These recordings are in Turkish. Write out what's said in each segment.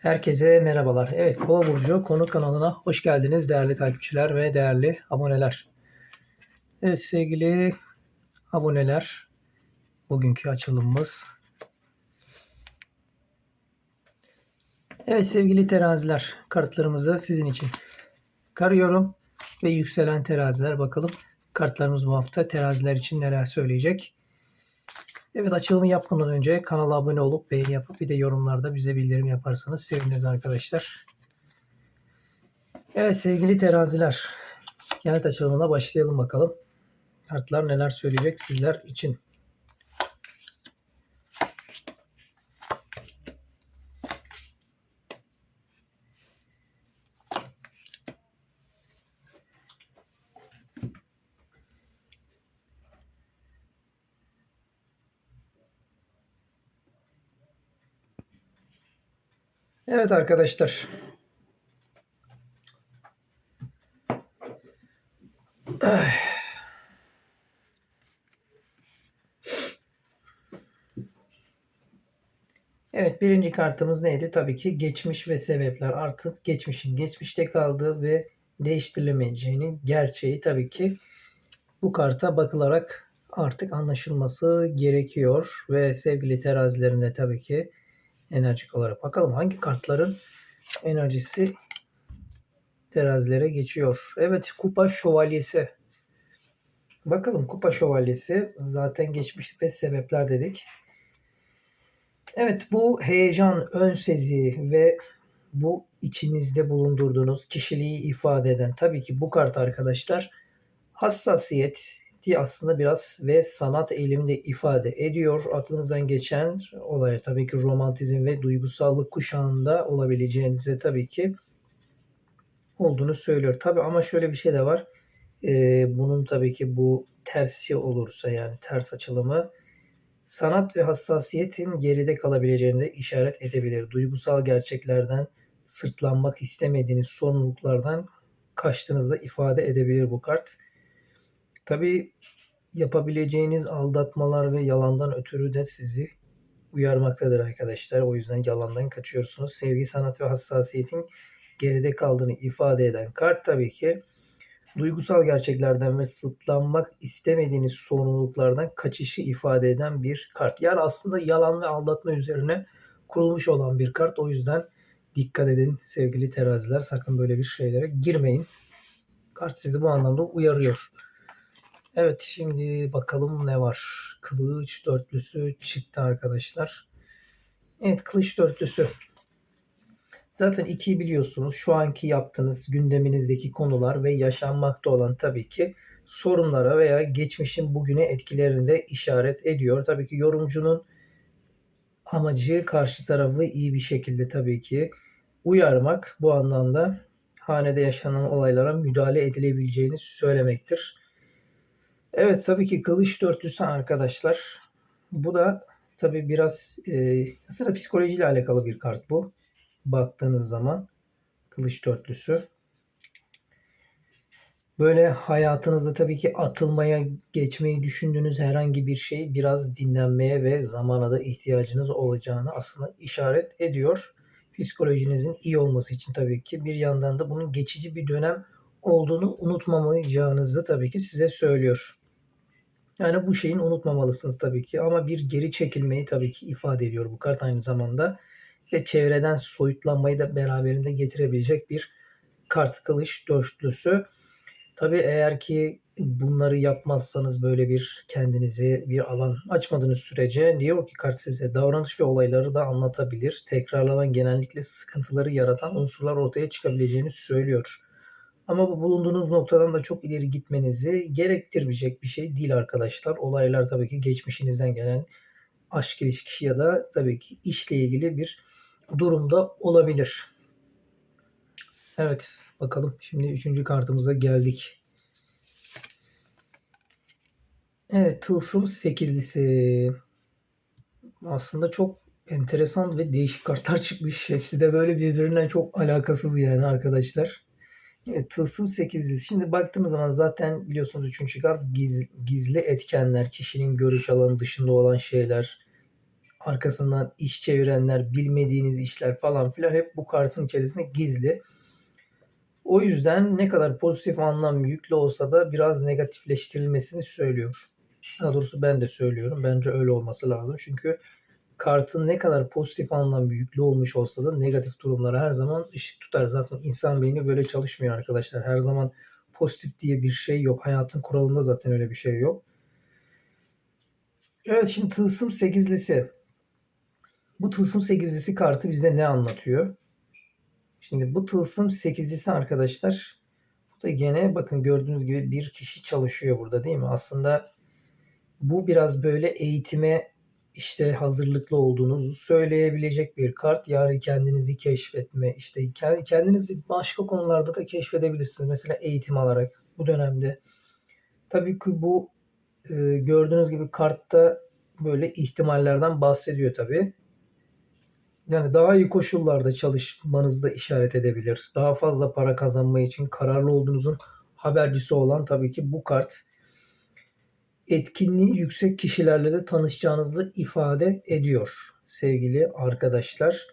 Herkese merhabalar. Evet Kova Burcu konu kanalına hoş geldiniz değerli takipçiler ve değerli aboneler. Evet sevgili aboneler bugünkü açılımımız. Evet sevgili teraziler kartlarımızı sizin için karıyorum ve yükselen teraziler bakalım kartlarımız bu hafta teraziler için neler söyleyecek. Evet açılımı yapmadan önce kanala abone olup beğeni yapıp bir de yorumlarda bize bildirim yaparsanız seviniriz arkadaşlar. Evet sevgili teraziler. Kenet açılımına başlayalım bakalım. Kartlar neler söyleyecek sizler için. Evet arkadaşlar. Evet birinci kartımız neydi? Tabii ki geçmiş ve sebepler. Artık geçmişin geçmişte kaldığı ve değiştirilemeyeceğinin gerçeği tabii ki bu karta bakılarak artık anlaşılması gerekiyor. Ve sevgili terazilerinde tabii ki enerjik olarak. Bakalım hangi kartların enerjisi terazilere geçiyor. Evet kupa şövalyesi. Bakalım kupa şövalyesi zaten geçmiş ve sebepler dedik. Evet bu heyecan, ön sezi ve bu içinizde bulundurduğunuz kişiliği ifade eden tabii ki bu kart arkadaşlar hassasiyet, diye aslında biraz ve sanat eğilimde ifade ediyor. Aklınızdan geçen olay tabii ki romantizm ve duygusallık kuşağında olabileceğinize tabii ki olduğunu söylüyor. Tabii ama şöyle bir şey de var. Ee, bunun tabii ki bu tersi olursa yani ters açılımı sanat ve hassasiyetin geride kalabileceğini de işaret edebilir. Duygusal gerçeklerden sırtlanmak istemediğiniz sorumluluklardan kaçtığınızda ifade edebilir bu kart. Tabi yapabileceğiniz aldatmalar ve yalandan ötürü de sizi uyarmaktadır arkadaşlar. O yüzden yalandan kaçıyorsunuz. Sevgi, sanat ve hassasiyetin geride kaldığını ifade eden kart tabii ki duygusal gerçeklerden ve sıtlanmak istemediğiniz sorumluluklardan kaçışı ifade eden bir kart. Yani aslında yalan ve aldatma üzerine kurulmuş olan bir kart. O yüzden dikkat edin sevgili teraziler. Sakın böyle bir şeylere girmeyin. Kart sizi bu anlamda uyarıyor. Evet şimdi bakalım ne var. Kılıç dörtlüsü çıktı arkadaşlar. Evet kılıç dörtlüsü. Zaten ikiyi biliyorsunuz. Şu anki yaptığınız gündeminizdeki konular ve yaşanmakta olan tabii ki sorunlara veya geçmişin bugüne etkilerinde işaret ediyor. Tabii ki yorumcunun amacı karşı tarafı iyi bir şekilde tabii ki uyarmak bu anlamda hanede yaşanan olaylara müdahale edilebileceğini söylemektir. Evet tabii ki kılıç dörtlüsü arkadaşlar. Bu da tabii biraz e, aslında psikolojiyle alakalı bir kart bu. Baktığınız zaman kılıç dörtlüsü. Böyle hayatınızda tabii ki atılmaya geçmeyi düşündüğünüz herhangi bir şey biraz dinlenmeye ve zamana da ihtiyacınız olacağını aslında işaret ediyor. Psikolojinizin iyi olması için tabii ki bir yandan da bunun geçici bir dönem olduğunu unutmamayacağınızı tabii ki size söylüyor. Yani bu şeyin unutmamalısınız tabii ki ama bir geri çekilmeyi tabii ki ifade ediyor bu kart aynı zamanda ve çevreden soyutlanmayı da beraberinde getirebilecek bir kart kılıç dörtlüsü. Tabii eğer ki bunları yapmazsanız böyle bir kendinizi bir alan açmadığınız sürece diyor ki kart size davranış ve olayları da anlatabilir. Tekrarlanan genellikle sıkıntıları yaratan unsurlar ortaya çıkabileceğini söylüyor. Ama bu bulunduğunuz noktadan da çok ileri gitmenizi gerektirmeyecek bir şey değil arkadaşlar. Olaylar tabii ki geçmişinizden gelen aşk ilişkisi ya da tabii ki işle ilgili bir durumda olabilir. Evet bakalım şimdi üçüncü kartımıza geldik. Evet tılsım sekizlisi. Aslında çok enteresan ve değişik kartlar çıkmış. Hepsi de böyle birbirinden çok alakasız yani arkadaşlar. Evet, tılsım 8'li. Şimdi baktığımız zaman zaten biliyorsunuz üçüncü gaz giz, gizli etkenler, kişinin görüş alanı dışında olan şeyler, arkasından iş çevirenler, bilmediğiniz işler falan filan hep bu kartın içerisinde gizli. O yüzden ne kadar pozitif anlam yüklü olsa da biraz negatifleştirilmesini söylüyor. Daha doğrusu ben de söylüyorum. Bence öyle olması lazım. Çünkü kartın ne kadar pozitif anlam yüklü olmuş olsa da negatif durumlara her zaman ışık tutar. Zaten insan beyni böyle çalışmıyor arkadaşlar. Her zaman pozitif diye bir şey yok. Hayatın kuralında zaten öyle bir şey yok. Evet şimdi tılsım sekizlisi. Bu tılsım sekizlisi kartı bize ne anlatıyor? Şimdi bu tılsım sekizlisi arkadaşlar bu da gene bakın gördüğünüz gibi bir kişi çalışıyor burada değil mi? Aslında bu biraz böyle eğitime işte hazırlıklı olduğunuzu söyleyebilecek bir kart. Yani kendinizi keşfetme, işte kendinizi başka konularda da keşfedebilirsiniz. Mesela eğitim alarak bu dönemde. Tabii ki bu e, gördüğünüz gibi kartta böyle ihtimallerden bahsediyor tabii. Yani daha iyi koşullarda çalışmanızı da işaret edebilir. Daha fazla para kazanma için kararlı olduğunuzun habercisi olan tabii ki bu kart etkinliği yüksek kişilerle de tanışacağınızı ifade ediyor sevgili arkadaşlar.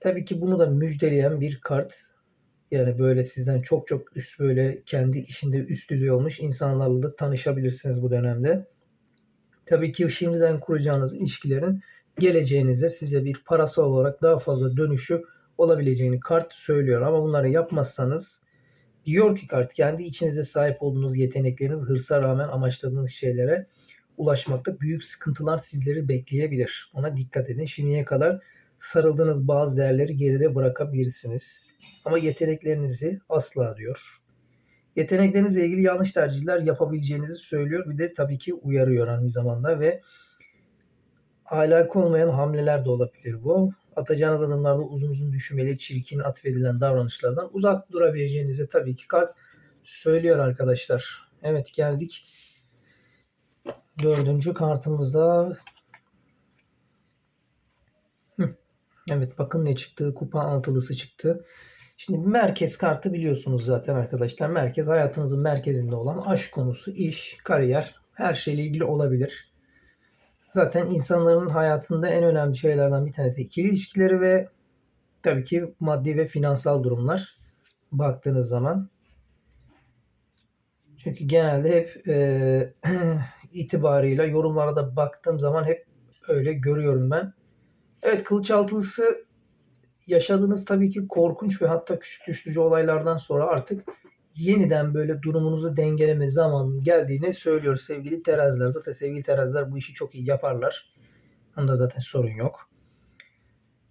Tabii ki bunu da müjdeleyen bir kart. Yani böyle sizden çok çok üst böyle kendi işinde üst düzey olmuş insanlarla da tanışabilirsiniz bu dönemde. Tabii ki şimdiden kuracağınız ilişkilerin geleceğinizde size bir parasal olarak daha fazla dönüşü olabileceğini kart söylüyor. Ama bunları yapmazsanız diyor ki kart kendi içinize sahip olduğunuz yetenekleriniz hırsa rağmen amaçladığınız şeylere ulaşmakta büyük sıkıntılar sizleri bekleyebilir. Ona dikkat edin. Şimdiye kadar sarıldığınız bazı değerleri geride bırakabilirsiniz. Ama yeteneklerinizi asla diyor. Yeteneklerinizle ilgili yanlış tercihler yapabileceğinizi söylüyor. Bir de tabii ki uyarıyor aynı zamanda ve ahlaki olmayan hamleler de olabilir bu. Atacağınız adımlarda uzun uzun düşünmeli, çirkin atfedilen davranışlardan uzak durabileceğinizi tabii ki kart söylüyor arkadaşlar. Evet geldik dördüncü kartımıza. Evet bakın ne çıktı? Kupa altılısı çıktı. Şimdi merkez kartı biliyorsunuz zaten arkadaşlar. Merkez hayatınızın merkezinde olan aşk konusu, iş, kariyer her şeyle ilgili olabilir. Zaten insanların hayatında en önemli şeylerden bir tanesi ikili ilişkileri ve tabii ki maddi ve finansal durumlar baktığınız zaman. Çünkü genelde hep e, itibarıyla yorumlara da baktığım zaman hep öyle görüyorum ben. Evet kılıç altılısı yaşadığınız tabii ki korkunç ve hatta küçük düşürücü olaylardan sonra artık yeniden böyle durumunuzu dengeleme zamanının geldiğini söylüyor sevgili teraziler. Zaten sevgili teraziler bu işi çok iyi yaparlar. Onda zaten sorun yok.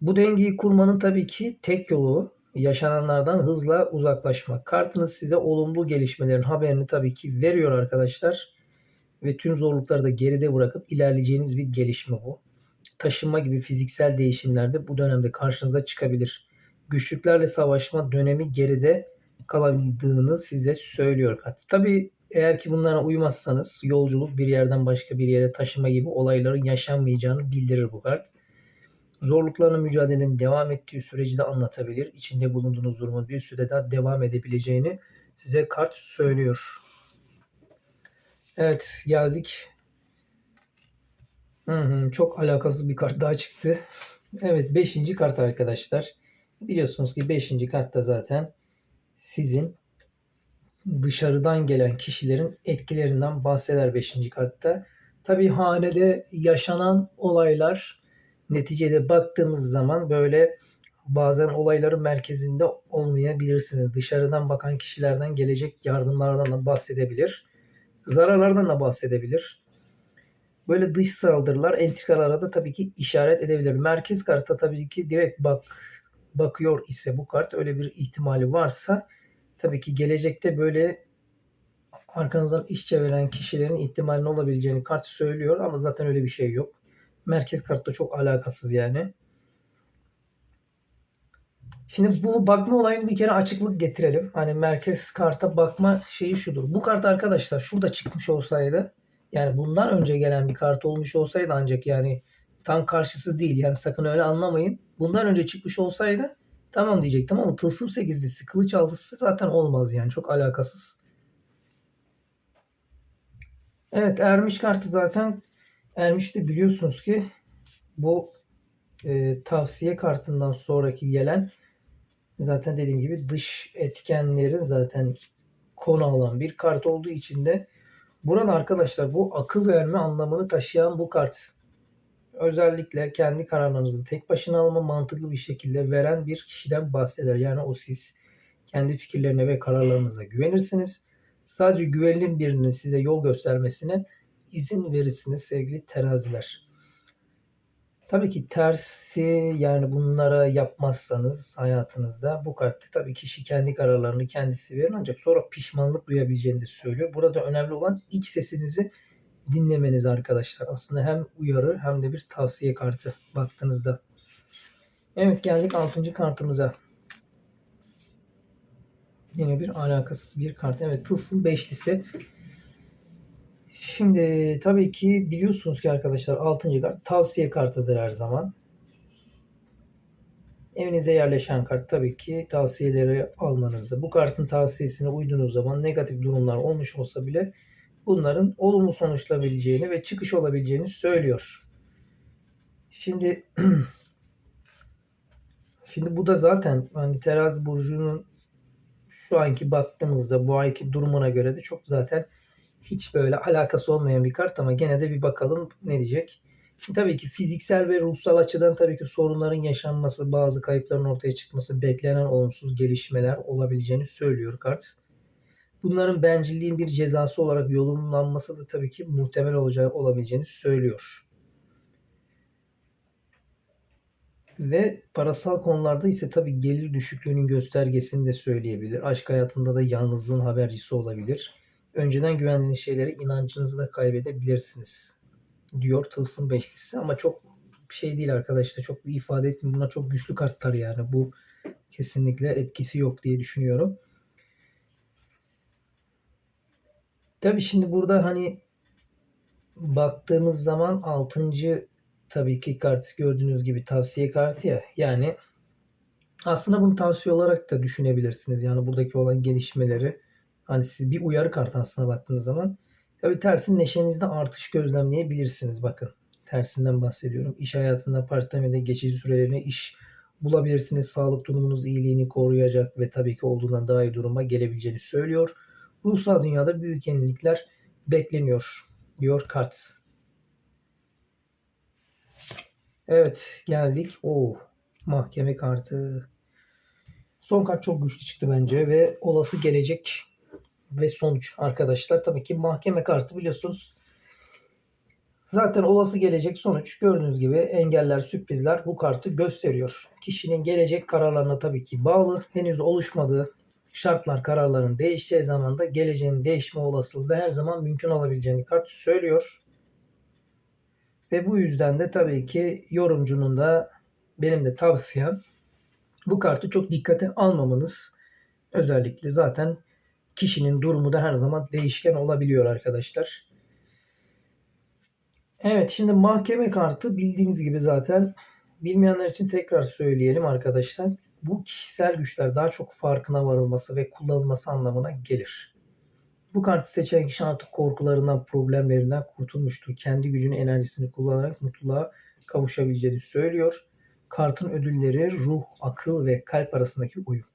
Bu dengeyi kurmanın tabii ki tek yolu yaşananlardan hızla uzaklaşmak. Kartınız size olumlu gelişmelerin haberini tabii ki veriyor arkadaşlar. Ve tüm zorlukları da geride bırakıp ilerleyeceğiniz bir gelişme bu. Taşınma gibi fiziksel değişimlerde bu dönemde karşınıza çıkabilir. Güçlüklerle savaşma dönemi geride kalabildiğini size söylüyor kart. Tabi eğer ki bunlara uymazsanız yolculuk bir yerden başka bir yere taşıma gibi olayların yaşanmayacağını bildirir bu kart. Zorluklarla mücadelenin devam ettiği süreci de anlatabilir. İçinde bulunduğunuz durumun bir süre daha devam edebileceğini size kart söylüyor. Evet geldik. Hı hı, çok alakasız bir kart daha çıktı. Evet 5. kart arkadaşlar. Biliyorsunuz ki 5. kartta zaten sizin dışarıdan gelen kişilerin etkilerinden bahseder 5. kartta. Tabi hanede yaşanan olaylar neticede baktığımız zaman böyle bazen olayların merkezinde olmayabilirsiniz. Dışarıdan bakan kişilerden gelecek yardımlardan da bahsedebilir. Zararlardan da bahsedebilir. Böyle dış saldırılar entrikalara da tabii ki işaret edebilir. Merkez kartta tabii ki direkt bak bakıyor ise bu kart öyle bir ihtimali varsa tabii ki gelecekte böyle arkanızdan iş çeviren kişilerin ihtimalinin olabileceğini kart söylüyor ama zaten öyle bir şey yok. Merkez kartta çok alakasız yani. Şimdi bu bakma olayını bir kere açıklık getirelim. Hani merkez karta bakma şeyi şudur. Bu kart arkadaşlar şurada çıkmış olsaydı yani bundan önce gelen bir kart olmuş olsaydı ancak yani tam karşısı değil. Yani sakın öyle anlamayın. Bundan önce çıkmış olsaydı tamam diyecektim ama tılsım sekizlisi, kılıç altısı zaten olmaz yani. Çok alakasız. Evet Ermiş kartı zaten Ermiş de biliyorsunuz ki bu e, tavsiye kartından sonraki gelen zaten dediğim gibi dış etkenlerin zaten konu alan bir kart olduğu için de burada arkadaşlar bu akıl verme anlamını taşıyan bu kart özellikle kendi kararlarınızı tek başına alma mantıklı bir şekilde veren bir kişiden bahseder. Yani o siz kendi fikirlerine ve kararlarınıza güvenirsiniz. Sadece güvenilir birinin size yol göstermesine izin verirsiniz sevgili teraziler. Tabii ki tersi yani bunlara yapmazsanız hayatınızda bu kartta tabii kişi kendi kararlarını kendisi verir ancak sonra pişmanlık duyabileceğini de söylüyor. Burada önemli olan iç sesinizi dinlemeniz arkadaşlar. Aslında hem uyarı hem de bir tavsiye kartı baktığınızda. Evet geldik 6. kartımıza. Yine bir alakasız bir kart. Evet tılsım beşlisi. Şimdi tabii ki biliyorsunuz ki arkadaşlar 6. kart tavsiye kartıdır her zaman. Evinize yerleşen kart tabii ki tavsiyeleri almanızı. Bu kartın tavsiyesine uyduğunuz zaman negatif durumlar olmuş olsa bile bunların olumlu sonuçlanabileceğini ve çıkış olabileceğini söylüyor. Şimdi şimdi bu da zaten hani terazi burcunun şu anki baktığımızda bu ayki durumuna göre de çok zaten hiç böyle alakası olmayan bir kart ama gene de bir bakalım ne diyecek. Şimdi tabii ki fiziksel ve ruhsal açıdan tabii ki sorunların yaşanması, bazı kayıpların ortaya çıkması, beklenen olumsuz gelişmeler olabileceğini söylüyor kart. Bunların bencilliğin bir cezası olarak yorumlanması da tabii ki muhtemel olacağı olabileceğini söylüyor. Ve parasal konularda ise tabii gelir düşüklüğünün göstergesini de söyleyebilir. Aşk hayatında da yalnızlığın habercisi olabilir. Önceden güvendiğiniz şeylere inancınızı da kaybedebilirsiniz. Diyor Tılsım Beşlisi ama çok şey değil arkadaşlar. Çok bir ifade etmiyor. Bunlar çok güçlü kartlar yani. Bu kesinlikle etkisi yok diye düşünüyorum. Tabii şimdi burada hani baktığımız zaman 6. tabii ki kart gördüğünüz gibi tavsiye kartı ya. Yani aslında bunu tavsiye olarak da düşünebilirsiniz. Yani buradaki olan gelişmeleri hani siz bir uyarı kartı aslına baktığınız zaman. Tabii tersin neşenizde artış gözlemleyebilirsiniz. Bakın tersinden bahsediyorum. İş hayatında part-time geçici sürelerini iş bulabilirsiniz. Sağlık durumunuz iyiliğini koruyacak ve tabii ki olduğundan daha iyi duruma gelebileceğini söylüyor. Ruhsal dünyada büyük yenilikler bekleniyor diyor kart. Evet geldik. O mahkeme kartı. Son kart çok güçlü çıktı bence ve olası gelecek ve sonuç arkadaşlar. Tabii ki mahkeme kartı biliyorsunuz. Zaten olası gelecek sonuç gördüğünüz gibi engeller, sürprizler bu kartı gösteriyor. Kişinin gelecek kararlarına tabii ki bağlı. Henüz oluşmadığı şartlar, kararların değişeceği zaman da geleceğin değişme olasılığı her zaman mümkün olabileceğini kart söylüyor. Ve bu yüzden de tabii ki yorumcunun da benim de tavsiyem bu kartı çok dikkate almamanız. Özellikle zaten kişinin durumu da her zaman değişken olabiliyor arkadaşlar. Evet şimdi mahkeme kartı bildiğiniz gibi zaten bilmeyenler için tekrar söyleyelim arkadaşlar. Bu kişisel güçler daha çok farkına varılması ve kullanılması anlamına gelir. Bu kartı seçen kişi artık korkularından, problemlerinden kurtulmuştur. Kendi gücünü, enerjisini kullanarak mutluluğa kavuşabileceğini söylüyor. Kartın ödülleri ruh, akıl ve kalp arasındaki uyum.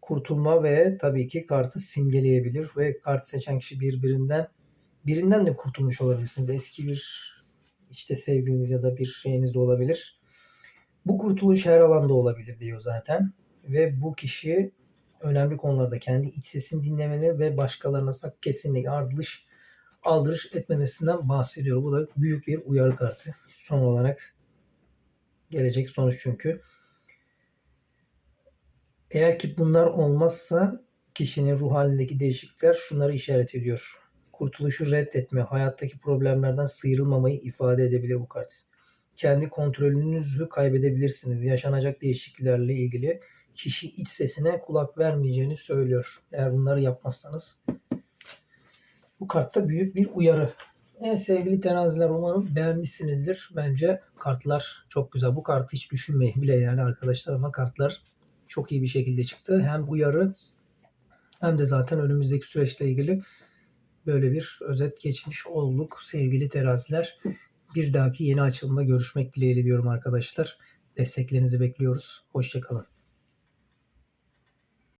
Kurtulma ve tabii ki kartı simgeleyebilir ve kartı seçen kişi birbirinden birinden de kurtulmuş olabilirsiniz. Eski bir işte sevgiliniz ya da bir şeyiniz de olabilir. Bu kurtuluş her alanda olabilir diyor zaten. Ve bu kişi önemli konularda kendi iç sesini dinlemeli ve başkalarına kesinlikle ardılış aldırış etmemesinden bahsediyor. Bu da büyük bir uyarı kartı. Son olarak gelecek sonuç çünkü. Eğer ki bunlar olmazsa kişinin ruh halindeki değişiklikler şunları işaret ediyor. Kurtuluşu reddetme, hayattaki problemlerden sıyrılmamayı ifade edebilir bu kart. Kendi kontrolünüzü kaybedebilirsiniz. Yaşanacak değişikliklerle ilgili kişi iç sesine kulak vermeyeceğini söylüyor. Eğer bunları yapmazsanız. Bu kartta büyük bir uyarı. Evet sevgili teraziler umarım beğenmişsinizdir. Bence kartlar çok güzel. Bu kartı hiç düşünmeyin bile yani arkadaşlar ama kartlar çok iyi bir şekilde çıktı. Hem uyarı hem de zaten önümüzdeki süreçle ilgili böyle bir özet geçmiş olduk sevgili teraziler. Bir dahaki yeni açılımda görüşmek dileğiyle diyorum arkadaşlar. Desteklerinizi bekliyoruz. Hoşçakalın.